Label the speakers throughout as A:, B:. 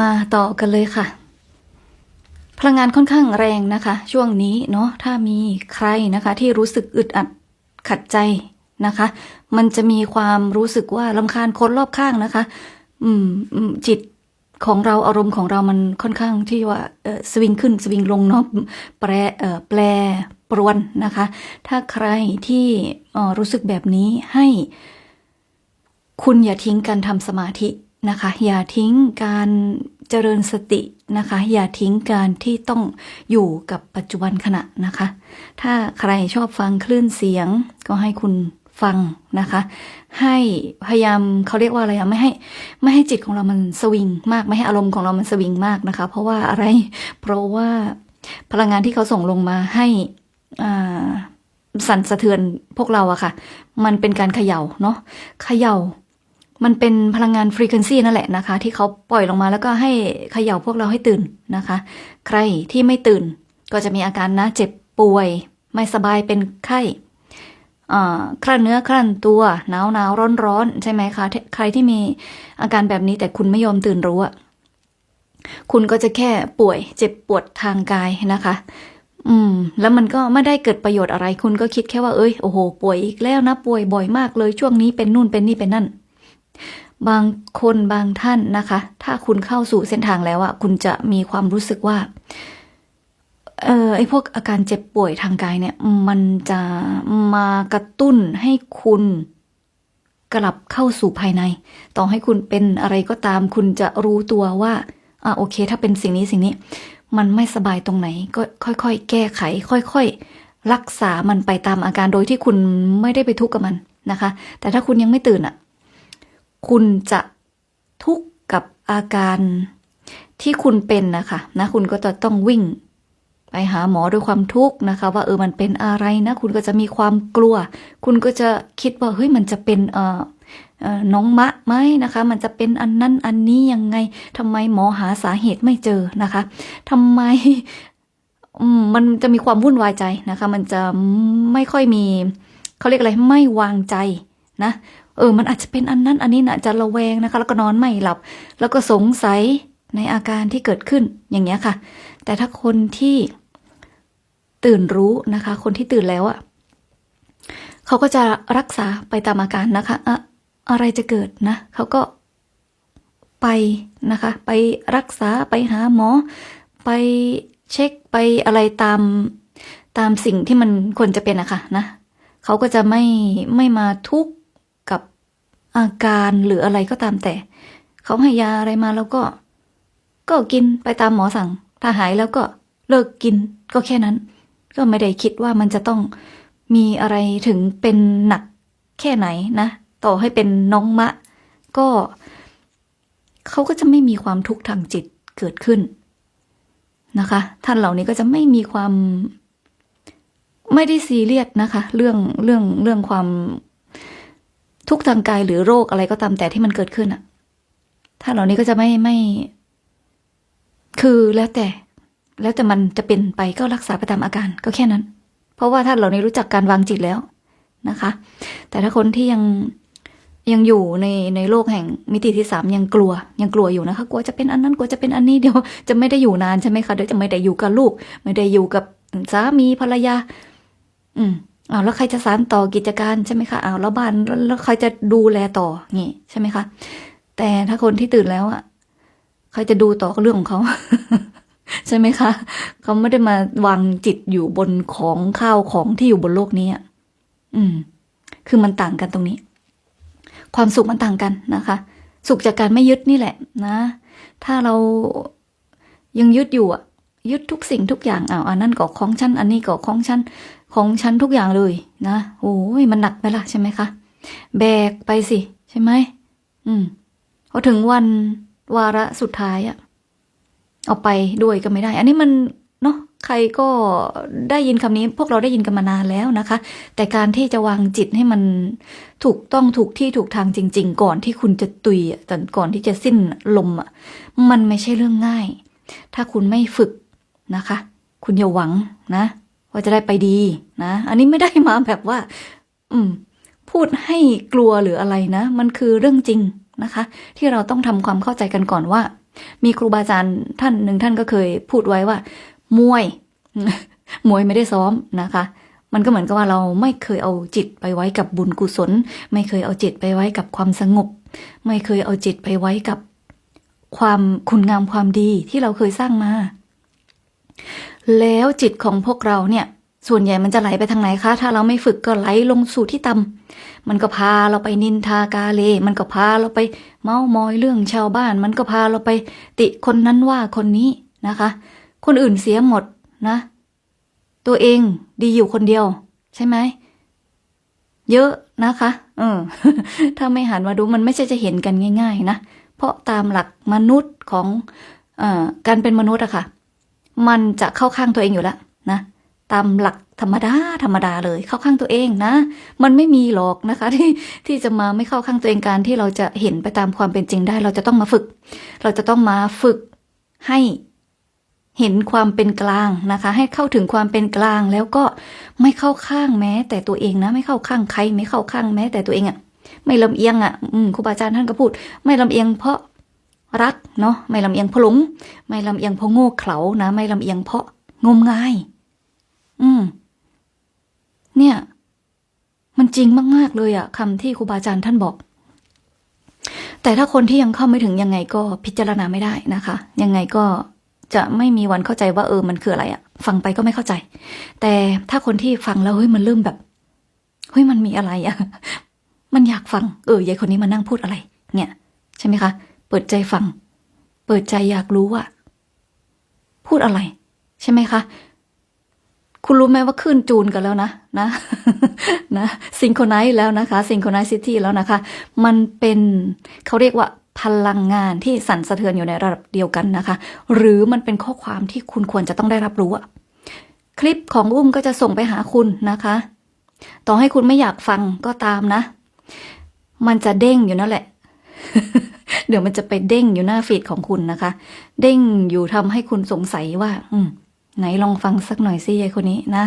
A: มาต่อกันเลยค่ะ พลังงานค่อนข้างแรงนะคะ ช่วงนี้เนาะถ้ามีใครนะคะ ที่รู้สึกอึดอัดขัดใจนะคะ มันจะมีความรู้สึกว่าลำคาญคนรอบข้างนะคะ อืมจิตของเราอารมณ์ของเรามันค่อนข้างที่ว่าสวิงขึ้นสวิงลงเนาะแปรแปลปรวนนะคะ ถ้าใครที่รู้สึกแบบนี้ให้ คุณอย่าทิ้งการทำสมาธิ นะคะ อย่าทิ้งการเจริญสตินะคะ อย่าทิ้งการที่ต้องอยู่กับปัจจุบันขณะนะคะ ถ้าใครชอบฟังคลื่นเสียงก็ให้คุณฟังนะคะ ให้พยายามเขาเรียกว่าอะไรอะไม่ให้ไม่ให้จิตของเรามันสวิงมากไม่ให้อารมณ์ของเรามันสวิงมากนะคะ เพราะว่าอะไรเพราะว่าพลังงานที่เขาส่งลงมาให้อ่าสั่นสะเทือนพวกเราอะค่ะ มันเป็นการเขย่าเนาะเขย่า มันเป็นพลังงานฟรีเควนซีนั่นแหละนะคะ ที่เขาปล่อยลงมาแล้วก็ให้เขย่าพวกเราให้ตื่นนะคะ ใครที่ไม่ตื่นก็จะมีอาการนะเจ็บป่วย ไม่สบายเป็นไข้อ่าคลั่นเนื้อคลั่นตัวหนาวหนาวร้อนร้อนใช่ไหมคะ ใครที่มีอาการแบบนี้แต่คุณไม่ยอมตื่นรู้อะคุณก็จะแค่ป่วยเจ็บปวดทางกายนะคะ อืม แล้วมันก็ไม่ได้เกิดประโยชน์อะไร คุณก็คิดแค่ว่าเอ้ยโอ้โห ป่วยอีกแล้วนะ ป่วยบ่อยมากเลยช่วงนี้เป็นนู่นเป็นนี่เป็นนั่น บางคนบางท่านนะคะ ถ้าคุณเข้าสู่เส้นทางแล้วอะคุณจะมีความรู้สึกว่า เออไอพวกอาการเจ็บป่วยทางกายเนี่ย มันจะมากระตุ้นให้คุณกลับเข้าสู่ภายใน ต่อให้คุณเป็นอะไรก็ตาม คุณจะรู้ตัวว่า อ่าโอเค ถ้าเป็นสิ่งนี้สิ่งนี้ มันไม่สบายตรงไหน ก็ค่อยๆ แก้ไข ค่อยๆ รักษามันไปตามอาการโดยที่คุณไม่ได้ไปทุกข์กับมันนะคะ แต่ถ้าคุณยังไม่ตื่นอะ คุณจะทุกข์กับอาการที่คุณเป็นนะคะนะคุณก็จะต้องวิ่ง ไปหาหมอด้วยความทุกข์นะคะ ว่าเออมันเป็นอะไรนะ คุณก็จะมีความกลัว คุณก็จะคิดว่าเฮ้ยมันจะเป็นเออเอ่อน้องมะไหมนะคะ มันจะเป็นอันนั้นอันนี้ยังไงทำไมหมอหาสาเหตุไม่เจอนะคะทำไมมันจะมีความวุ่นวายใจนะคะ มันจะไม่ค่อยมีเขาเรียกอะไรไม่วางใจนะ เออ มันอาจจะเป็นอันนั้น อันนี้นะจะระแวงนะคะ แล้วก็นอนไม่หลับ แล้วก็สงสัยในอาการที่เกิดขึ้นอย่างเงี้ยค่ะ แต่ถ้าคนที่ตื่นรู้นะคะ คนที่ตื่นแล้วอะเขาก็จะรักษาไปตามอาการนะคะอะอะไรจะเกิดนะเขาก็ไปนะคะ ไปรักษาไปหาหมอ ไปเช็คไปอะไรตามตามสิ่งที่มันควรจะเป็นอะค่ะนะเขาก็จะไม่ไม่มาทุกข์ กับอาการหรืออะไรก็ตามแต่ เขาให้ยาอะไรมาแล้วก็ ก็กินไปตามหมอสั่ง ถ้าหายแล้วก็เลิกกินก็แค่นั้น ก็ไม่ได้คิดว่ามันจะต้องมีอะไรถึงเป็นหนักแค่ไหนนะ ต่อให้เป็นน้องมะ ก็ เขาก็จะไม่มีความทุกข์ทางจิตเกิดขึ้นนะคะ ท่านเหล่านี้ก็จะไม่มีความไม่ได้ซีเรียสนะคะ เรื่องเรื่องเรื่องความ ทุกทางกายหรือโรคอะไรก็ตามแต่ที่มันเกิดขึ้นอะท่าเหล่านี้ก็จะไม่ไม่ คือแล้วแต่ แล้วแต่มันจะเป็นไปก็รักษาไปตามอาการก็แค่นั้น เพราะว่าท่านเหล่านี้รู้จักการวางจิตแล้วนะคะ แต่ถ้าคนที่ยังยังอยู่ในในโลกแห่งมิติที่สามยังกลัว ยังกลัวอยู่นะคะ กลัวจะเป็นอันนั้นกลัวจะเป็นอันนี้เดี๋ยวจะไม่ได้อยู่นานใช่ไหมคะเดี๋ยวจะไม่ได้อยู่กับลูก ไม่ได้อยู่กับสามีภรรยา อืม อ้าวแล้วใครจะสานต่อกิจการใช่ไหมคะอ้าวแล้วบ้านแล้วใครจะดูแลต่องี้ใช่ไหมคะแต่ถ้าคนที่ตื่นแล้วอะใครจะดูต่อก็เรื่องของเขาใช่ไหมคะเขาไม่ได้มาวางจิตอยู่บนของข้าวของที่อยู่บนโลกนี้อะอืม คือมันต่างกันตรงนี้ ความสุขมันต่างกันนะคะ สุขจากการไม่ยึดนี่แหละ นะ ถ้าเรายังยึดอยู่อะยึดทุกสิ่งทุกอย่างอ้าวอันนั้นก็ของฉัน อันนี้ก็ของฉัน ของฉันทุกอย่างเลยนะโอ้ยมันหนักไปละใช่ไหมคะ แบกไปสิ ใช่ไหมอืมพอถึงวันวาระสุดท้ายอะเอาไปด้วยก็ไม่ได้ อันนี้มันเนาะใครก็ได้ยินคำนี้ พวกเราได้ยินกันมานานแล้วนะคะ แต่การที่จะวางจิตให้มันถูกต้องถูกที่ถูกทางจริง ๆ ก่อนที่คุณจะตุยแต่ก่อนที่จะสิ้นลมอะมันไม่ใช่เรื่องง่าย ถ้าคุณไม่ฝึกนะคะ คุณอย่าหวังนะ ว่าจะได้ไปดีนะ อันนี้ไม่ได้มาแบบว่า อืม พูดให้กลัวหรืออะไรนะ มันคือเรื่องจริงนะคะ ที่เราต้องทำความเข้าใจกันก่อนว่า มีครูบาอาจารย์ท่านหนึ่งท่านก็เคยพูดไว้ว่า มวย มวยไม่ได้ซ้อมนะคะมันก็เหมือนกับว่าเราไม่เคยเอาจิตไปไว้กับบุญกุศล ไม่เคยเอาจิตไปไว้กับความสงบ ไม่เคยเอาจิตไปไว้กับความคุณงามความดีที่เราเคยสร้างมา แล้วจิตของพวกเราเนี่ย ส่วนใหญ่มันจะไหลไปทางไหนคะ ถ้าเราไม่ฝึกก็ไหลลงสู่ที่ต่ำมันก็พาเราไปนินทากาเล มันก็พาเราไปเมามอยเรื่องชาวบ้าน มันก็พาเราไปติคนนั้นว่าคนนี้นะคะ คนอื่นเสียหมดนะ ตัวเองดีอยู่คนเดียว ใช่ไหมเยอะนะคะเออถ้าไม่หันมาดูมันไม่ใช่จะเห็นกันง่าย ๆ นะ เพราะตามหลักมนุษย์ของออการเป็นมนุษย์อะค่ะ มันจะเข้าข้างตัวเองอยู่แล้วนะตามหลักธรรมดาธรรมดาเลยเข้าข้างตัวเองนะ มันไม่มีหรอกนะคะที่ที่จะมาไม่เข้าข้างตัวเองการที่เราจะเห็นไปตามความเป็นจริงได้ เราจะต้องมาฝึก เราจะต้องมาฝึกให้เห็นความเป็นกลางนะคะ ให้เข้าถึงความเป็นกลางแล้วก็ไม่เข้าข้างแม้ แต่ตัวเองนะ ไม่เข้าข้างใคร ไม่เข้าข้างแม้แต่ตัวเองอะ่ะไม่ลำเอียงอะ่ะครูบาอาจารย์ท่านก็พูด ไม่ลำเอียงเพราะ รักเนาะไม่ลำเอียงเพราะหลง ไม่ลำเอียงเพราะโง่เขลานะ ไม่ลำเอียงเพราะงมงาย อืม เนี่ย มันจริงมากๆเลยอะคำที่ครูบาอาจารย์ท่านบอก แต่ถ้าคนที่ยังเข้าไม่ถึงยังไงก็พิจารณาไม่ได้นะคะ ยังไงก็จะไม่มีวันเข้าใจว่าเออมันคืออะไรอะฟังไปก็ไม่เข้าใจ แต่ถ้าคนที่ฟังแล้วเฮ้ยมันเริ่มแบบเฮ้ยมันมีอะไรอะมันอยากฟัง เออยายคนนี้มานั่งพูดอะไร เนี่ย ใช่ไหมคะ เปิดใจฟัง เปิดใจอยากรู้ว่า พูดอะไร ใช่ไหมคะ คุณรู้ไหมว่าขึ้นจูนกันแล้วนะ นะ นะซิงโครไนซ์แล้วนะคะซิงโครไนซิตี้แล้วนะคะ มันเป็นเขาเรียกว่าพลังงานที่สั่นสะเทือนอยู่ในระดับเดียวกันนะคะ หรือมันเป็นข้อความที่คุณควรจะต้องได้รับรู้อะคลิปของอุ้มก็จะส่งไปหาคุณนะคะ ต่อให้คุณไม่อยากฟังก็ตามนะ มันจะเด้งอยู่นั่นแหละ เดี๋ยวมันจะไปเด้งอยู่หน้าฟีดของคุณนะคะ เด้งอยู่ทำให้คุณสงสัยว่า อืม ไหนลองฟังสักหน่อยสิยายคนนี้นะ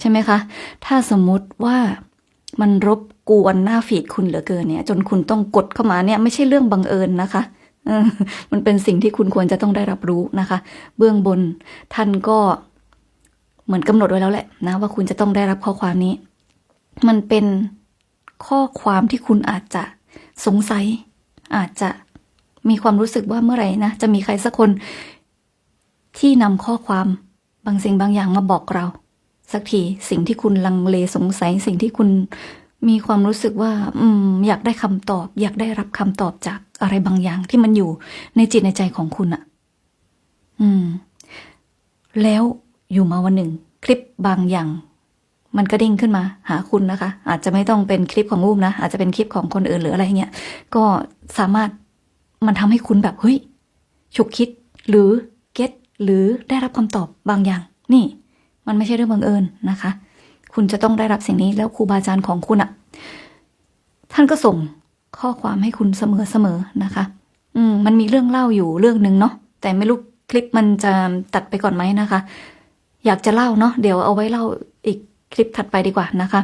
A: ใช่ไหมคะ ถ้าสมมุติว่ามันรบกวนหน้าฟีดคุณเหลือเกินเนี่ย จนคุณต้องกดเข้ามาเนี่ย ไม่ใช่เรื่องบังเอิญนะคะมันเป็นสิ่งที่คุณควรจะต้องได้รับรู้นะคะ เบื้องบนท่านก็เหมือนกำหนดไว้แล้วแหละนะ ว่าคุณจะต้องได้รับข้อความนี้ มันเป็นข้อความที่คุณอาจจะสงสัย อาจจะ มีความรู้สึกว่าเมื่อไหร่นะจะมีใครสักคนที่นำข้อความบางสิ่งบางอย่างมาบอกเรา สักทีสิ่งที่คุณลังเลสงสัยสิ่งที่คุณมีความรู้สึกว่า อืม อยากได้คำตอบ อยากได้รับคำตอบจากอะไรบางอย่างที่มันอยู่ในจิตในใจของคุณอะอืม แล้วอยู่มาวันหนึ่ง คลิปบางอย่าง มันก็เด้งขึ้นมา หาคุณนะคะ อาจจะไม่ต้องเป็นคลิปของอุ้มนะอาจจะเป็นคลิปของคนอื่นหรืออะไรเงี้ยก็สามารถ มันทำให้คุณแบบเฮ้ยฉุกคิด หรือเก็ตหรือได้รับคำตอบบางอย่าง นี่ มันไม่ใช่เรื่องบังเอิญนะคะ คุณจะต้องได้รับสิ่งนี้แล้วครูบาอาจารย์ของคุณอะ่ะ ท่านก็ส่งข้อความให้คุณเสมอๆนะคะ อืม มันมีเรื่องเล่าอยู่เรื่องหนึ่งเนาะแต่ไม่รู้คลิปมันจะตัดไปก่อนไหมนะคะ อยากจะเล่าเนาะเดี๋ยวเอาไว้เล่าอีกคลิปถัดไปดีกว่านะคะ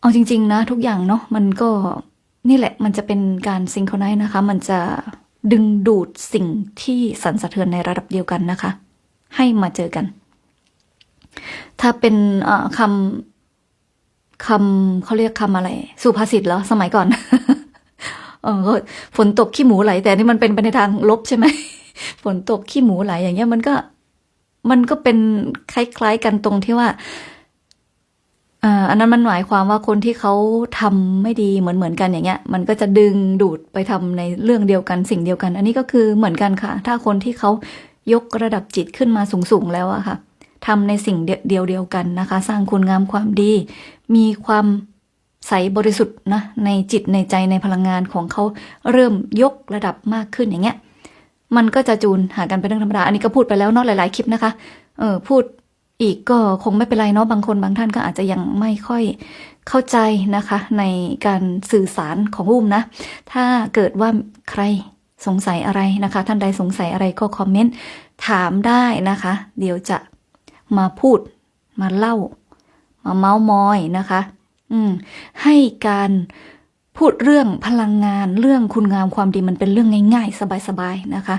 A: เอาจริง ๆ นะ ทุกอย่างเนาะมันก็ นี่แหละมันจะเป็นการซิงโครไนซ์นะคะ มันจะดึงดูดสิ่งที่สั่นสะเทือนในระดับเดียวกันนะคะ ให้มาเจอกัน ถ้าเป็นคำคำเขาเรียกคำอะไร สุภาษิตเหรอ สมัยก่อนเออก็ฝนตกขี้หมูไหล แต่นี่มันเป็นไปในทางลบใช่ไหมฝนตกขี้หมูไหลอย่างเงี้ย มันก็มันก็เป็นคล้ายๆกันตรงที่ว่า อ่าอันนั้นมันหมายความว่าคนที่เขาทำไม่ดีเหมือนเหมือนกันอย่างเงี้ย มันก็จะดึงดูดไปทำในเรื่องเดียวกันสิ่งเดียวกัน อันนี้ก็คือเหมือนกันค่ะ ถ้าคนที่เขายกระดับจิตขึ้นมาสูงๆแล้วอะค่ะทำในสิ่งเดียวเดียวกันนะคะ สร้างคุณงามความดี มีความใสบริสุทธิ์นะในจิตในใจในพลังงานของเขาเริ่มยกระดับมากขึ้นอย่างเงี้ย มันก็จะจูนหากันเป็นเรื่องธรรมดาอันนี้ก็พูดไปแล้วเนาะหลาย ๆ คลิปนะคะเออพูด อีกก็คงไม่เป็นไรเนาะบางคนบางท่านก็อาจจะยังไม่ค่อยเข้าใจนะคะ ในการสื่อสารของอุ้มนะ ถ้าเกิดว่าใครสงสัยอะไรนะคะ ท่านใดสงสัยอะไรก็คอมเมนต์ถามได้นะคะ เดี๋ยวจะมาพูดมาเล่า มาเมาส์มอยนะคะ อืมให้การพูดเรื่องพลังงานเรื่องคุณงามความดีมันเป็นเรื่องง่ายๆ สบายๆนะคะ